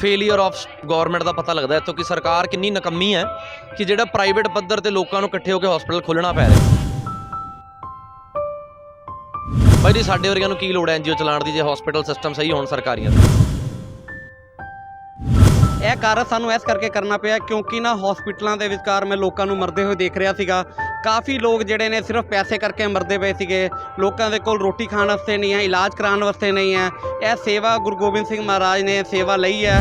Failure of government ਦਾ ਪਤਾ ਲੱਗਦਾ ਇੱਥੋਂ ਕਿ ਸਰਕਾਰ ਕਿੰਨੀ ਨਕੰਮੀ ਹੈ ਕਿ ਜਿਹੜਾ ਪ੍ਰਾਈਵੇਟ ਪੱਧਰ ਤੇ ਲੋਕਾਂ ਨੂੰ ਇਕੱਠੇ ਹੋ ਕੇ ਹਸਪੀਟਲ ਖੋਲ੍ਹਣਾ ਪੈ ਰਿਹਾ ਬਾਈ ਜੀ, ਸਾਡੇ ਵਰਗਿਆਂ ਨੂੰ ਕੀ ਲੋੜ ਹੈ ਐਨਜੀਓ ਚਲਾਉਣ ਦੀ, ਜੇ ਹਸਪੀਟਲ ਸਿਸਟਮ ਸਹੀ ਹੋਣ ਸਰਕਾਰੀਆਂ ਦਾ? ਇਹ ਕਾਰਨ ਸਾਨੂੰ ਇਸ ਕਰਕੇ ਕਰਨਾ ਪਿਆ ਕਿਉਂਕਿ ਨਾ ਹਸਪੀਟਲਾਂ ਦੇ ਵਿਚਕਾਰ ਮੈਂ ਲੋਕਾਂ ਨੂੰ ਮਰਦੇ ਹੋਏ ਦੇਖ ਰਿਹਾ ਸੀਗਾ। ਕਾਫੀ ਲੋਕ ਜਿਹੜੇ ਨੇ ਸਿਰਫ ਪੈਸੇ ਕਰਕੇ ਮਰਦੇ ਪਏ ਸੀਗੇ। ਲੋਕਾਂ ਦੇ ਕੋਲ ਰੋਟੀ ਖਾਣ ਵਾਸਤੇ ਨਹੀਂ ਹੈ, ਇਲਾਜ ਕਰਾਉਣ ਵਾਸਤੇ ਨਹੀਂ ਹੈ। ਇਹ ਸੇਵਾ ਗੁਰੂ ਗੋਬਿੰਦ ਸਿੰਘ ਮਹਾਰਾਜ ਨੇ ਸੇਵਾ ਲਈ ਹੈ।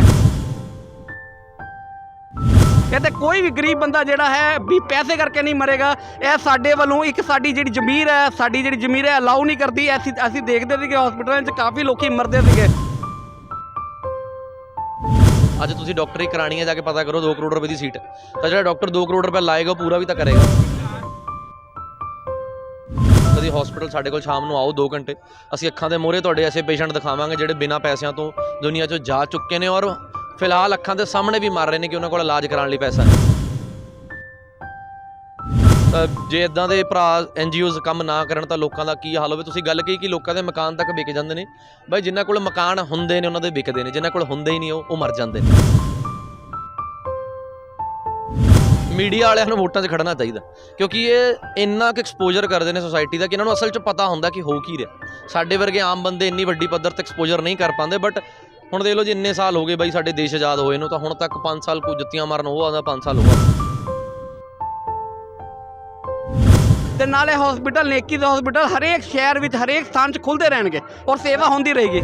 ਕਹਿੰਦੇ ਕੋਈ ਵੀ ਗਰੀਬ ਬੰਦਾ ਜਿਹੜਾ ਹੈ ਵੀ ਪੈਸੇ ਕਰਕੇ ਨਹੀਂ ਮਰੇਗਾ। ਇਹ ਸਾਡੇ ਵੱਲੋਂ ਇੱਕ ਸਾਡੀ ਜਿਹੜੀ ਜ਼ਮੀਰ ਹੈ, ਸਾਡੀ ਜਿਹੜੀ ਜ਼ਮੀਰ ਹੈ ਅਲਾਉ ਨਹੀਂ ਕਰਦੀ। ਅਸੀਂ ਅਸੀਂ ਦੇਖਦੇ ਸੀਗੇ ਹਸਪੀਟਲਾਂ 'ਚ ਕਾਫੀ ਲੋਕੀ ਮਰਦੇ ਸੀਗੇ। ਅੱਜ ਤੁਸੀਂ ਡਾਕਟਰੀ ਕਰਾਣੀ ਹੈ, ਜਾ ਕੇ ਪਤਾ ਕਰੋ 2 ਕਰੋੜ ਰੁਪਏ ਦੀ ਸੀਟ। ਤਾਂ ਜਿਹੜਾ ਡਾਕਟਰ 2 ਕਰੋੜ ਰੁਪਏ ਲਾਏਗਾ, ਉਹ ਪੂਰਾ ਵੀ ਤਾਂ ਕਰੇਗਾ। ਕਦੀ ਹਸਪੀਟਲ ਸਾਡੇ ਕੋਲ ਸ਼ਾਮ ਨੂੰ ਆਓ 2 ਘੰਟੇ। ਅਸੀਂ ਅੱਖਾਂ ਦੇ ਮੋਹਰੇ ਤੁਹਾਡੇ ਐਸੇ ਪੇਸ਼ੈਂਟ ਦਿਖਾਵਾਂਗੇ ਜਿਹੜੇ ਬਿਨਾਂ ਪੈਸਿਆਂ ਤੋਂ ਦੁਨੀਆ 'ਚੋਂ ਜਾ ਚੁੱਕੇ ਨੇ ਔਰ ਫਿਲਹਾਲ ਅੱਖਾਂ ਦੇ ਸਾਹਮਣੇ ਵੀ ਮਰ ਰਹੇ ਨੇ ਕਿ ਉਹਨਾਂ ਕੋਲ ਇਲਾਜ ਕਰਾਉਣ ਲਈ ਪੈਸਾ ਨਹੀਂ ਜੇ ਇਦਾਂ ਦੇ ਭਰਾ ਐਨਜੀਓਜ਼ ਕੰਮ ਨਾ ਕਰਨ ਤਾਂ ਲੋਕਾਂ ਦਾ ਕੀ ਹਾਲ ਹੋਵੇ? ਤੁਸੀਂ ਗੱਲ ਕਹੀ ਕਿ ਲੋਕਾਂ ਦੇ ਮਕਾਨ ਤੱਕ ਵਿਕ ਜਾਂਦੇ ਨੇ। ਬਾਈ ਜਿਨ੍ਹਾਂ ਕੋਲ ਮਕਾਨ ਹੁੰਦੇ ਨੇ, ਉਹਨਾਂ ਦੇ ਵਿਕਦੇ ਨੇ। ਜਿਨ੍ਹਾਂ ਕੋਲ ਹੁੰਦੇ ਹੀ ਨਹੀਂ, ਉਹ ਉਹ ਮਰ ਜਾਂਦੇ ਨੇ। ਮੀਡੀਆ ਵਾਲਿਆਂ ਨੂੰ ਵੋਟਾਂ 'ਚ ਖੜਨਾ ਚਾਹੀਦਾ। ਕਿਉਂਕਿ ਇਹ ਇੰਨਾ ਕੁ ਐਕਸਪੋਜ਼ਰ ਕਰਦੇ ਨੇ ਸੋਸਾਇਟੀ ਦਾ ਕਿ ਇਹਨਾਂ ਨੂੰ ਅਸਲ 'ਚ ਪਤਾ ਹੁੰਦਾ ਕਿ ਹੋ ਕੀ ਰਿਹਾ। ਸਾਡੇ ਵਰਗੇ ਆਮ ਬੰਦੇ ਇੰਨੀ ਵੱਡੀ ਪੱਧਰ ਤੇ ਐਕਸਪੋਜ਼ਰ ਨਹੀਂ ਕਰ ਪਾਉਂਦੇ ਬਟ ਹੁਣ ਦੇਖ ਲਓ ਜੀ, ਇੰਨੇ ਸਾਲ ਹੋ ਗਏ ਬਾਈ ਸਾਡੇ ਦੇਸ਼ ਆਜ਼ਾਦ ਹੋਏ ਨੂੰ, ਤਾਂ ਹੁਣ ਤੱਕ 5 ਸਾਲ ਕੋ ਜੁੱਤੀਆਂ ਮਾਰਨ, ਉਹ ਆਉਂਦਾ 5 ਸਾਲ ਹੋ ਗਏ। ਤੇ ਨਾਲੇ ਹਸਪੀਟਲ ਨੇਕੀ ਦੇ ਹਸਪੀਟਲ ਹਰੇਕ ਸ਼ਹਿਰ ਵਿੱਚ ਹਰੇਕ ਸਥਾਨ 'ਚ ਖੁੱਲਦੇ ਰਹਿਣਗੇ ਔਰ ਸੇਵਾ ਹੁੰਦੀ ਰਹੇਗੀ।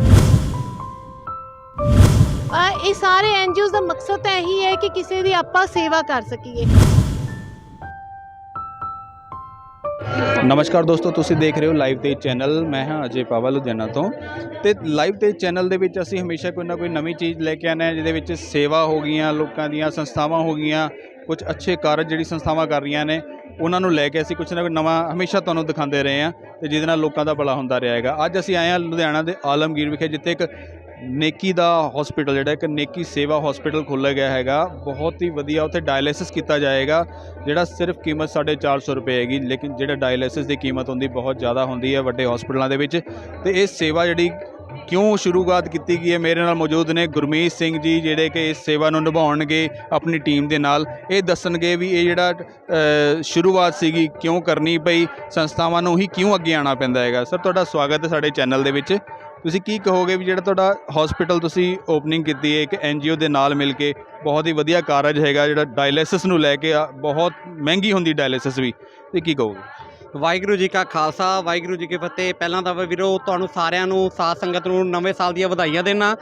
ਆ ਇਹ ਸਾਰੇ ਐਨਜੀਓਜ਼ ਦਾ ਮਕਸਦ ਤਾਂ ਇਹੀ ਹੈ ਕਿ ਕਿਸੇ ਦੀ ਆਪਾਂ ਸੇਵਾ ਕਰ ਸਕੀਏ। ਨਮਸਕਾਰ ਦੋਸਤੋ ਤੁਸੀਂ ਦੇਖ ਰਹੇ ਹੋ ਲਾਈਵ ਤੇ ਚੈਨਲ ਮੈਂ ਹਾਂ ਅਜੇ ਪਾਵਾ ਲੁਧਿਆਣਾ ਤੋਂ। ਤੇ ਲਾਈਵ ਤੇ ਚੈਨਲ ਦੇ ਵਿੱਚ ਅਸੀਂ ਹਮੇਸ਼ਾ ਕੋਈ ਨਾ ਕੋਈ ਨਵੀਂ ਚੀਜ਼ ਲੈ ਕੇ ਆਉਂਦੇ ਹਾਂ ਜਿਹਦੇ ਵਿੱਚ ਸੇਵਾ ਹੋ ਗਈਆਂ ਲੋਕਾਂ ਦੀਆਂ ਸੰਸਥਾਵਾਂ ਹੋ ਗਈਆਂ ਕੁਝ ਅੱਛੇ ਕਾਰਜ ਜਿਹੜੀ ਸੰਸਥਾਵਾਂ ਕਰ ਰਹੀਆਂ ਨੇ ਉਹਨਾਂ ਨੂੰ ਲੈ ਕੇ ਅਸੀਂ ਕੁਝ ਨਾ ਕੁਝ ਨਵਾਂ ਹਮੇਸ਼ਾ ਤੁਹਾਨੂੰ ਦਿਖਾਉਂਦੇ ਰਹੇ ਹਾਂ ਤੇ ਜਿਹਦੇ ਨਾਲ ਲੋਕਾਂ ਦਾ ਭਲਾ ਹੁੰਦਾ ਰਿਹਾ ਹੈਗਾ। ਅੱਜ ਅਸੀਂ ਆਏ ਹਾਂ ਲੁਧਿਆਣਾ ਦੇ ਆਲਮਗੀਰ ਵਿਖੇ, ਜਿੱਥੇ ਇੱਕ ਨੇਕੀ ਦਾ ਹਸਪੀਟਲ ਜਿਹੜਾ, ਇੱਕ ਨੇਕੀ ਸੇਵਾ ਹਸਪੀਟਲ ਖੋਲ੍ਹਿਆ ਗਿਆ ਹੈਗਾ। ਬਹੁਤ ਹੀ ਵਧੀਆ ਉੱਥੇ ਡਾਇਲਿਸਿਸ ਕੀਤਾ ਜਾਏਗਾ, ਜਿਹੜਾ ਸਿਰਫ ਕੀਮਤ 450 ਰੁਪਏ ਹੈਗੀ, ਲੇਕਿਨ ਜਿਹੜਾ ਡਾਇਲਿਸਿਸ ਦੀ ਕੀਮਤ ਹੁੰਦੀ, ਬਹੁਤ ਜ਼ਿਆਦਾ ਹੁੰਦੀ ਹੈ ਵੱਡੇ ਹਸਪੀਟਲਾਂ ਦੇ ਵਿੱਚ। ਤੇ ਇਹ ਸੇਵਾ ਜਿਹੜੀ ਕਿਉਂ ਸ਼ੁਰੂਆਤ ਕੀਤੀ ਗਈ ਹੈ? ਮੇਰੇ ਨਾਲ ਮੌਜੂਦ ਨੇ ਗੁਰਮੀਤ ਸਿੰਘ ਜੀ ਜਿਹੜੇ ਕਿ ਇਸ ਸੇਵਾ ਨੂੰ ਨਿਭਾਉਣਗੇ ਆਪਣੀ ਟੀਮ ਦੇ ਨਾਲ। ਇਹ ਦੱਸਣਗੇ ਵੀ ਇਹ ਜਿਹੜਾ ਸ਼ੁਰੂਆਤ ਸੀਗੀ ਕਿਉਂ ਕਰਨੀ ਪਈ? ਸੰਸਥਾਵਾਂ ਨੂੰ ਹੀ ਕਿਉਂ ਅੱਗੇ ਆਉਣਾ ਪੈਂਦਾ ਹੈਗਾ? ਸਰ ਤੁਹਾਡਾ ਸਵਾਗਤ ਹੈ ਸਾਡੇ ਚੈਨਲ ਦੇ ਵਿੱਚ। ਤੁਸੀਂ ਕੀ ਕਹੋਗੇ ਵੀ ਜਿਹੜਾ ਤੁਹਾਡਾ ਹਸਪੀਟਲ ਤੁਸੀਂ ਓਪਨਿੰਗ ਕੀਤੀ ਹੈ ਇੱਕ ਐਨਜੀਓ ਦੇ ਨਾਲ ਮਿਲ ਕੇ ਬਹੁਤ ਹੀ ਵਧੀਆ ਕਾਰਜ ਹੈਗਾ ਜਿਹੜਾ ਡਾਇਲਿਸਿਸ ਨੂੰ ਲੈ ਕੇ ਆ, ਬਹੁਤ ਮਹਿੰਗੀ ਹੁੰਦੀ ਡਾਇਲਿਸਿਸ ਵੀ। ਤੇ ਕੀ ਕਹੋਗੇ? ਵਾਹਿਗੁਰੂ ਜੀ ਕਾ ਖਾਲਸਾ, ਵਾਹਿਗੁਰੂ ਜੀ ਕੀ ਫਤਿਹ। ਪਹਿਲਾਂ ਤਾਂ ਵੀਰੋ, ਤੁਹਾਨੂੰ ਸਾਰਿਆਂ ਨੂੰ ਸਾਧ ਸੰਗਤ ਨੂੰ ਨਵੇਂ ਸਾਲ ਦੀਆਂ ਵਧਾਈਆਂ ਦੇਣਾ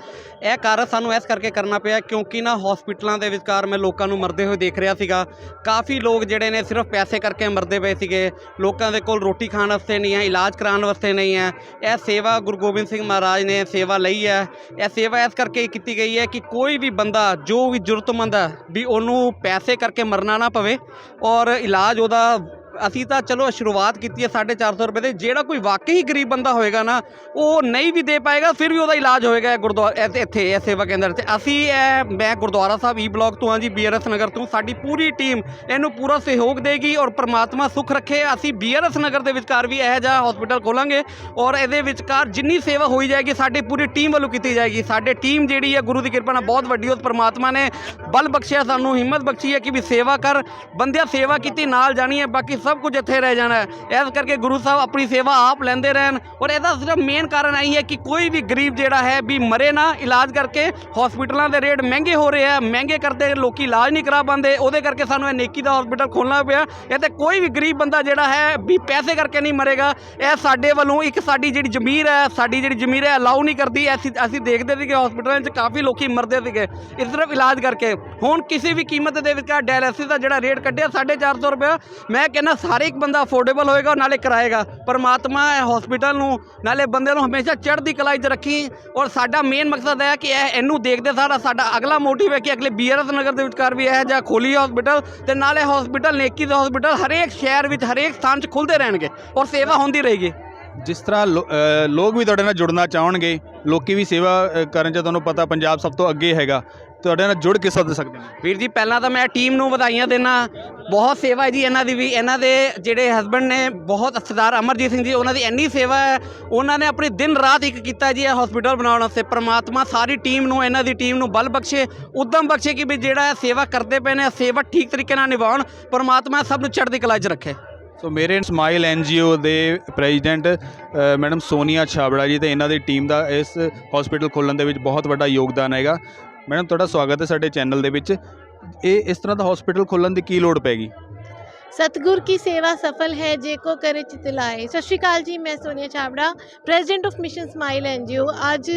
ਇਹ ਕਾਰਜ ਸਾਨੂੰ ਇਸ ਕਰਕੇ ਕਰਨਾ ਪਿਆ ਕਿਉਂਕਿ ਨਾ ਹਸਪੀਟਲਾਂ ਦੇ ਵਿਚਕਾਰ ਮੈਂ ਲੋਕਾਂ ਨੂੰ ਮਰਦੇ ਹੋਏ ਦੇਖ ਰਿਹਾ ਸੀਗਾ। ਕਾਫੀ ਲੋਕ ਜਿਹੜੇ ਨੇ ਸਿਰਫ ਪੈਸੇ ਕਰਕੇ ਮਰਦੇ ਪਏ ਸੀਗੇ। ਲੋਕਾਂ ਦੇ ਕੋਲ ਰੋਟੀ ਖਾਣ ਵਾਸਤੇ ਨਹੀਂ ਹੈ, ਇਲਾਜ ਕਰਾਉਣ ਵਾਸਤੇ ਨਹੀਂ ਹੈ। ਇਹ ਸੇਵਾ ਗੁਰੂ ਗੋਬਿੰਦ ਸਿੰਘ ਮਹਾਰਾਜ ਨੇ ਸੇਵਾ ਲਈ ਹੈ। ਇਹ ਸੇਵਾ ਇਸ ਕਰਕੇ ਕੀਤੀ ਗਈ ਹੈ ਕਿ ਕੋਈ ਵੀ ਬੰਦਾ, ਜੋ ਵੀ ਜ਼ਰੂਰਤਮੰਦ ਹੈ, ਵੀ ਉਹਨੂੰ ਪੈਸੇ ਕਰਕੇ ਮਰਨਾ ਨਾ ਪਵੇ ਔਰ ਇਲਾਜ ਉਹਦਾ ਅਸੀਂ ਤਾਂ ਚਲੋ ਸ਼ੁਰੂਆਤ ਕੀਤੀ ਹੈ 450 ਰੁਪਏ ਦੇ। ਜਿਹੜਾ ਕੋਈ ਵਾਕਈ ਗਰੀਬ ਬੰਦਾ ਹੋਏਗਾ ਨਾ, ਉਹ ਨਹੀਂ ਵੀ ਦੇ ਪਾਏਗਾ, ਫਿਰ ਵੀ ਉਹਦਾ ਇਲਾਜ ਹੋਏਗਾ ਗੁਰਦੁਆਰਾ ਇੱਥੇ- ਇਹ ਸੇਵਾ ਕੇਂਦਰ 'ਤੇ। ਅਸੀਂ ਇਹ, ਮੈਂ Gurdwara Sahib e E block ਤੋਂ ਹਾਂ ਜੀ ਬੀਆਰਐਸ ਨਗਰ ਤੋਂ। ਸਾਡੀ ਪੂਰੀ ਟੀਮ ਇਹਨੂੰ ਪੂਰਾ ਸਹਿਯੋਗ ਦੇਗੀ ਔਰ ਪ੍ਰਮਾਤਮਾ ਸੁਖ ਰੱਖੇ। ਅਸੀਂ ਬੀਆਰਐਸ ਨਗਰ ਦੇ ਵਿਚਕਾਰ ਵੀ ਇਹ ਜਿਹਾ ਹਸਪੀਟਲ ਖੋਲਾਂਗੇ ਔਰ ਇਹਦੇ ਵਿਚਕਾਰ ਜਿੰਨੀ ਸੇਵਾ ਹੋਈ ਜਾਏਗੀ, ਸਾਡੀ ਪੂਰੀ ਟੀਮ ਵੱਲੋਂ ਕੀਤੀ ਜਾਏਗੀ। ਸਾਡੇ ਟੀਮ ਜਿਹੜੀ ਹੈ, ਗੁਰੂ ਦੀ ਕਿਰਪਾ ਨਾਲ ਬਹੁਤ ਵੱਡੀ, ਉਸ ਪ੍ਰਮਾਤਮਾ ਨੇ ਬਲ ਬਖਸ਼ਿਆ, ਸਾਨੂੰ ਹਿੰਮਤ ਬਖਸ਼ੀ ਹੈ ਕਿ ਵੀ ਸੇਵਾ ਕਰ। ਬੰਦਿਆਂ ਸੇਵਾ ਕੀਤੀ, ਨਾਲ ਜਾਣੀ ਹੈ, ਬਾਕੀ ਸਭ ਕੁਝ ਇੱਥੇ ਰਹਿ ਜਾਣਾ ਹੈ। ਇਸ ਕਰਕੇ ਗੁਰੂ ਸਾਹਿਬ ਆਪਣੀ ਸੇਵਾ ਆਪ ਲੈਂਦੇ ਰਹਿਣ। ਔਰ ਇਹਦਾ ਸਿਰਫ ਮੇਨ ਕਾਰਨ ਆਈ ਹੈ ਕਿ ਕੋਈ ਵੀ ਗਰੀਬ ਜਿਹੜਾ ਹੈ, ਵੀ ਮਰੇ ਨਾ, ਇਲਾਜ ਕਰਕੇ ਹਸਪੀਟਲਾਂ ਦੇ ਰੇਟ ਮਹਿੰਗੇ ਹੋ ਰਹੇ ਆ, ਮਹਿੰਗੇ ਕਰਦੇ ਲੋਕੀ ਇਲਾਜ ਨਹੀਂ ਕਰਾ ਪਾਉਂਦੇ। ਉਹਦੇ ਕਰਕੇ ਸਾਨੂੰ ਇਹ ਨੇਕੀ ਦਾ ਹਸਪੀਟਲ ਖੋਲ੍ਹਣਾ ਪਿਆ। ਇਹ ਤੇ ਕੋਈ ਵੀ ਗਰੀਬ ਬੰਦਾ ਜਿਹੜਾ ਹੈ, ਵੀ ਪੈਸੇ ਕਰਕੇ ਨਹੀਂ ਮਰੇਗਾ। ਇਹ ਸਾਡੇ ਵੱਲੋਂ ਇੱਕ ਸਾਡੀ ਜਿਹੜੀ ਜ਼ਮੀਰ ਹੈ, ਸਾਡੀ ਜਿਹੜੀ ਜ਼ਮੀਰ ਹੈ ਅਲਾਉ ਨਹੀਂ ਕਰਦੀ। ਅਸੀਂ ਅਸੀਂ ਦੇਖਦੇ ਸੀਗੇ ਹਸਪੀਟਲਾਂ 'ਚ ਕਾਫੀ ਲੋਕੀ ਮਰਦੇ ਸੀਗੇ। ਇਹ ਸਿਰਫ ਇਲਾਜ ਕਰਕੇ। ਹੁਣ ਕਿਸੇ ਵੀ ਕੀਮਤ ਦੇ ਵਿੱਚ ਡਾਇਲਿਸਿਸ ਦਾ ਜਿਹੜਾ ਰੇਟ ਕੱਢਿਆ 450 ਰੁਪਏ ਮੈਂ ਕਹਿੰਦਾ ਸਾਰੇ ਇੱਕ ਬੰਦਾ ਅਫੋਰਡੇਬਲ ਹੋਏਗਾ, ਨਾਲੇ ਕਰਾਏਗਾ। ਪਰਮਾਤਮਾ ਇਹ ਹਸਪੀਟਲ ਨੂੰ, ਨਾਲੇ ਬੰਦੇ ਨੂੰ ਹਮੇਸ਼ਾ ਚੜ੍ਹਦੀ ਕਲਾ 'ਚ ਰੱਖੀ। ਔਰ ਸਾਡਾ ਮੇਨ ਮਕਸਦ ਹੈ ਕਿ ਇਹ ਇਹਨੂੰ ਦੇਖਦੇ ਸਾਰਾ ਸਾਡਾ ਅਗਲਾ ਮੋਟਿਵ ਹੈ ਕਿ ਅਗਲੇ ਬੀਆਰਐਸ ਨਗਰ ਦੇ ਵਿਚਕਾਰ ਵੀ ਇਹ ਜਿਹਾ ਖੋਲੀ ਹਸਪੀਟਲ ਤੇ ਨਾਲੇ ਹਸਪੀਟਲ ਨੇਕੀ ਦੇ ਹਸਪੀਟਲ ਹਰੇਕ ਸ਼ਹਿਰ ਵਿੱਚ, ਹਰੇਕ ਸਥਾਨ 'ਚ ਖੁੱਲਦੇ ਰਹਿਣਗੇ ਔਰ ਸੇਵਾ ਹੁੰਦੀ ਰਹੇਗੀ। ਜਿਸ ਤਰ੍ਹਾਂ ਲੋਕ ਵੀ ਤੁਹਾਡੇ ਨਾਲ ਜੁੜਨਾ ਚਾਹਣਗੇ, ਲੋਕੀ ਵੀ ਸੇਵਾ ਕਰਨ 'ਚ ਤੁਹਾਨੂੰ ਪਤਾ ਪੰਜਾਬ ਸਭ ਤੋਂ ਅੱਗੇ ਹੈਗਾ। ਤੁਹਾਡੇ ਨਾਲ ਜੁੜ ਕੇ ਸੱਦ ਸਕਦੇ ਨੇ। ਵੀਰ ਜੀ ਪਹਿਲਾਂ ਤਾਂ ਮੈਂ ਟੀਮ ਨੂੰ ਵਧਾਈਆਂ ਦੇਣਾ ਬਹੁਤ ਸੇਵਾ ਹੈ ਜੀ ਇਹਨਾਂ ਦੀ ਵੀ। ਇਹਨਾਂ ਦੇ ਜਿਹੜੇ ਹਸਬੰਡ ਨੇ ਬਹੁਤ ਸਰਦਾਰ ਅਮਰਜੀਤ ਸਿੰਘ ਜੀ ਉਹਨਾਂ ਦੀ ਇੰਨੀ ਸੇਵਾ ਹੈ। ਉਹਨਾਂ ਨੇ ਆਪਣੀ ਦਿਨ ਰਾਤ ਇੱਕ ਕੀਤਾ ਜੀ ਇਹ ਹਸਪੀਟਲ ਬਣਾਉਣ ਵਾਸਤੇ। ਪ੍ਰਮਾਤਮਾ ਸਾਰੀ ਟੀਮ ਨੂੰ ਇਹਨਾਂ ਦੀ ਟੀਮ ਨੂੰ ਬਲ ਬਖਸ਼ੇ ਉਦਮ ਬਖਸ਼ੇ ਕਿ ਵੀ ਜਿਹੜਾ ਇਹ ਸੇਵਾ ਕਰਦੇ ਪਏ ਨੇ ਸੇਵਾ ਠੀਕ ਤਰੀਕੇ ਨਾਲ ਨਿਭਾਉਣ। ਪ੍ਰਮਾਤਮਾ ਸਭ ਨੂੰ ਚੜ੍ਹਦੀ ਕਲਾ 'ਚ ਰੱਖੇ। ਸੋ ਮੇਰੇ ਸਮਾਈਲ ਐਨਜੀਓ ਦੇ ਪ੍ਰੈਜ਼ੀਡੈਂਟ ਮੈਡਮ ਸੋਨੀਆ ਛਾਬੜਾ ਜੀ ਤੇ ਇਹਨਾਂ ਦੀ ਟੀਮ ਦਾ ਇਸ ਹਸਪੀਟਲ ਖੋਲ੍ਹਣ ਦੇ ਵਿੱਚ ਬਹੁਤ ਵੱਡਾ ਯੋਗਦਾਨ ਹੈਗਾ। ਮੈਡਮ, ਤੁਹਾਡਾ ਸਵਾਗਤ ਹੈ ਸਾਡੇ ਚੈਨਲ ਦੇ ਵਿੱਚ। ਇਹ ਇਸ ਤਰ੍ਹਾਂ ਦਾ ਹਸਪੀਟਲ ਖੋਲ੍ਹਣ ਦੀ ਕੀ ਲੋੜ ਪੈਗੀ ਸਤਿਗੁਰ ਕੀ ਸੇਵਾ ਸਫਲ ਹੈ, ਜੇ ਕੋ ਕਰੇ ਚਿਤ ਲਾਏ। ਸਤਿ ਸ਼੍ਰੀ ਅਕਾਲ ਜੀ, ਮੈਂ Sonia Chhabra, president of mission smile NGO. ਅੱਜ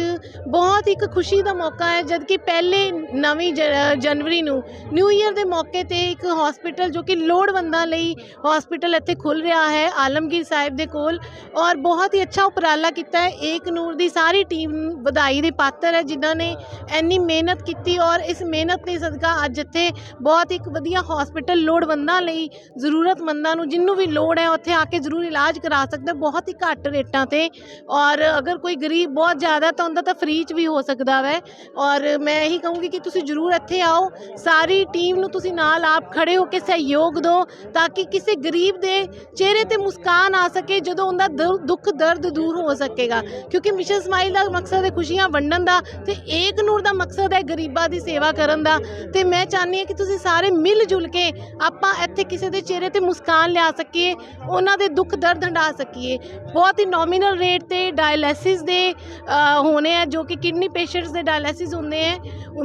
ਬਹੁਤ ਇੱਕ ਖੁਸ਼ੀ ਦਾ ਮੌਕਾ ਹੈ ਜਦ ਕਿ ਪਹਿਲੇ ਨਵੀਂ ਜ- ਜਨਵਰੀ ਨੂੰ ਨਿਊ ਈਅਰ ਦੇ ਮੌਕੇ ਤੇ ਇੱਕ ਹਸਪੀਟਲ ਜੋ ਕਿ ਲੋੜਵੰਦਾਂ ਲਈ ਹਸਪੀਟਲ ਇੱਥੇ ਖੁੱਲ ਰਿਹਾ ਹੈ, ਆਲਮਗੀਰ ਸਾਹਿਬ ਦੇ ਕੋਲ। ਔਰ ਬਹੁਤ ਹੀ ਅੱਛਾ ਉਪਰਾਲਾ ਕੀਤਾ ਹੈ, ਏਕ ਨੂਰ ਦੀ ਸਾਰੀ ਟੀਮ ਵਧਾਈ ਦੇ ਪਾਤਰ ਹੈ, ਜਿਨ੍ਹਾਂ ਨੇ ਇੰਨੀ ਮਿਹਨਤ ਕੀਤੀ। ਔਰ ਇਸ ਮਿਹਨਤ ਦੇ ਸਦਕਾ ਅੱਜ ਇੱਥੇ ਬਹੁਤ ਇੱਕ ਵਧੀਆ ਹਸਪੀਟਲ ਲੋੜਵੰਦਾਂ ਲਈ ਜ਼ਰੂਰਤਮੰਦਾਂ ਨੂੰ ਜਿੰਨੂੰ ਵੀ ਲੋੜ ਹੈ ਉੱਥੇ ਆ ਕੇ ਜ਼ਰੂਰ ਇਲਾਜ ਕਰਾ ਸਕਦਾ, ਬਹੁਤ ਹੀ ਘੱਟ ਰੇਟਾਂ ਤੇ। ਔਰ ਅਗਰ ਕੋਈ ਗਰੀਬ ਬਹੁਤ ਜ਼ਿਆਦਾ ਤਾਂ ਉਹਦਾ ਤਾਂ ਫ੍ਰੀ ਚ ਵੀ ਹੋ ਸਕਦਾ ਵੈ। ਔਰ ਮੈਂ ਇਹੀ ਕਹੂੰਗੀ ਕਿ ਤੁਸੀਂ ਜ਼ਰੂਰ ਇੱਥੇ ਆਓ। ਸਾਰੀ ਟੀਮ ਨੂੰ ਤੁਸੀਂ ਨਾਲ ਆਪ ਖੜੇ ਹੋ ਕੇ ਸਹਿਯੋਗ ਦਿਓ ਤਾਂ ਕਿ ਕਿਸੇ ਗਰੀਬ ਦੇ ਚਿਹਰੇ ਤੇ ਮੁਸਕਾਨ ਆ ਸਕੇ, ਜਦੋਂ ਉਹਦਾ ਦੁ- ਦੁੱਖ ਦਰਦ ਦੂਰ ਹੋ ਸਕੇਗਾ। ਕਿਉਂਕਿ ਮਿਸ਼ਨ ਸਮਾਈਲ ਦਾ ਮਕਸਦ ਹੈ ਖੁਸ਼ੀਆਂ ਵੰਡਣ ਦਾ ਤੇ ਏਕ ਨੂਰ ਦਾ ਮਕਸਦ ਹੈ ਗਰੀਬਾਂ ਦੀ ਸੇਵਾ ਕਰਨ ਦਾ। ਤੇ ਮੈਂ ਚਾਹੁੰਦੀ ਹਾਂ ਕਿ ਤੁਸੀਂ ਸਾਰੇ ਮਿਲ ਜੁਲ ਕੇ ਆਪਾਂ ਇੱਥੇ ਕਿਸੇ ਦੇ ਚਿਹਰੇ ਤੇ ਮੁਸਕਾਨ ਲਿਆ ਸਕੀਏ, ਉਹਨਾਂ ਦੇ ਦੁੱਖ ਦਰਦ ਹੰਢਾ ਸਕੀਏ। ਬਹੁਤ ਹੀ ਨੋਮੀਨਲ ਰੇਟ ਤੇ ਡਾਇਲਿਸਿਸ ਦੇ ਹੋਣੇ ਆ, ਜੋ ਕਿ ਕਿਡਨੀ ਪੇਸ਼ੈਂਟਸ ਦੇ ਡਾਇਲਿਸਿਸ ਹੁੰਦੇ ਆ।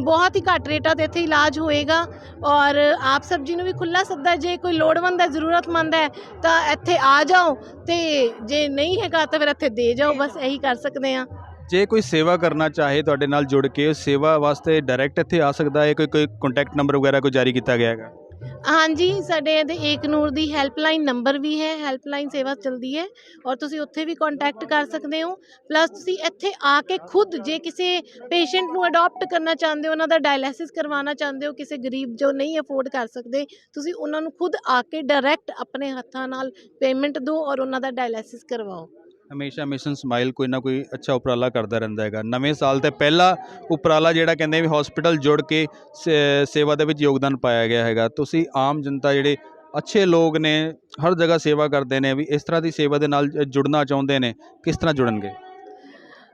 ਬਹੁਤ ਹੀ ਘੱਟ ਰੇਟਾਂ ਤੇ ਇੱਥੇ ਇਲਾਜ ਹੋਏਗਾ। ਔਰ ਆਪ ਸਭ ਜੀ ਨੂੰ ਵੀ ਖੁੱਲਾ ਸੱਦਾ, ਜੇ ਕੋਈ ਲੋੜਵੰਦ ਹੈ, ਜ਼ਰੂਰਤਮੰਦ ਹੈ, ਤਾਂ ਇੱਥੇ ਆ ਜਾਓ ਤੇ ਜੇ ਨਹੀਂ ਹੈਗਾ, ਤਾਂ ਫਿਰ ਇੱਥੇ ਦੇ ਜਾਓ। ਬਸ ਇਹੀ ਕਰ ਸਕਦੇ ਆ ਜੇ ਕੋਈ ਸੇਵਾ ਕਰਨਾ ਚਾਹੇ, ਤੁਹਾਡੇ ਨਾਲ ਜੁੜ ਕੇ ਸੇਵਾ ਵਾਸਤੇ ਡਾਇਰੈਕਟ ਇੱਥੇ ਆ ਸਕਦਾ ਹੈ? ਕੋਈ ਕੋਈ ਕੰਟੈਕਟ ਨੰਬਰ ਵਗੈਰਾ ਕੋਈ ਜਾਰੀ ਕੀਤਾ ਗਿਆ ਹੈਗਾ? ਹਾਂਜੀ, ਸਾਡੇ ਇਹਦੇ ਏਕ ਨੂਰ ਦੀ ਹੈਲਪਲਾਈਨ ਨੰਬਰ ਵੀ ਹੈ, ਹੈਲਪਲਾਈਨ ਸੇਵਾ ਚੱਲਦੀ ਹੈ ਔਰ ਤੁਸੀਂ ਉੱਥੇ ਵੀ ਕੰਟੈਕਟ ਕਰ ਸਕਦੇ ਹੋ। ਪਲੱਸ ਤੁਸੀਂ ਇੱਥੇ ਆ ਕੇ ਖੁਦ ਜੇ ਕਿਸੇ ਪੇਸ਼ੈਂਟ ਨੂੰ ਅਡਾਪਟ ਕਰਨਾ ਚਾਹੁੰਦੇ ਹੋ, ਉਹਨਾਂ ਦਾ ਡਾਇਲਿਸਿਸ ਕਰਵਾਉਣਾ ਚਾਹੁੰਦੇ ਹੋ, ਕਿਸੇ ਗਰੀਬ ਜੋ ਨਹੀਂ ਅਫੋਰਡ ਕਰ ਸਕਦੇ, ਤੁਸੀਂ ਉਹਨਾਂ ਨੂੰ ਖੁਦ ਆ ਕੇ ਡਾਇਰੈਕਟ ਆਪਣੇ ਹੱਥਾਂ ਨਾਲ ਪੇਮੈਂਟ ਦਿਓ ਔਰ ਉਹਨਾਂ ਦਾ ਡਾਇਲਿਸਿਸ ਕਰਵਾਓ। ਹਮੇਸ਼ਾ ਮਿਸ਼ਨ ਸਮਾਈਲ ਕੋਈ ਨਾ ਕੋਈ ਅੱਛਾ ਉਪਰਾਲਾ ਕਰਦਾ ਰਹਿੰਦਾ ਹੈਗਾ। ਨਵੇਂ ਸਾਲ ਤੇ ਪਹਿਲਾ ਉਪਰਾਲਾ ਜਿਹੜਾ ਕਹਿੰਦੇ ਵੀ ਹਸਪੀਟਲ ਜੁੜ ਕੇ ਸੇ- ਸੇਵਾ ਦੇ ਵਿੱਚ ਯੋਗਦਾਨ ਪਾਇਆ ਗਿਆ ਹੈਗਾ। ਤੁਸੀਂ ਆਮ ਜਨਤਾ ਜਿਹੜੇ ਅੱਛੇ ਲੋਕ ਨੇ, ਹਰ ਜਗ੍ਹਾ ਸੇਵਾ ਕਰਦੇ ਨੇ ਵੀ ਇਸ ਤਰ੍ਹਾਂ ਦੀ ਸੇਵਾ ਦੇ ਨਾਲ ਜ- ਜੁੜਨਾ ਚਾਹੁੰਦੇ ਨੇ, ਕਿਸ ਤਰ੍ਹਾਂ ਜੁੜਨਗੇ?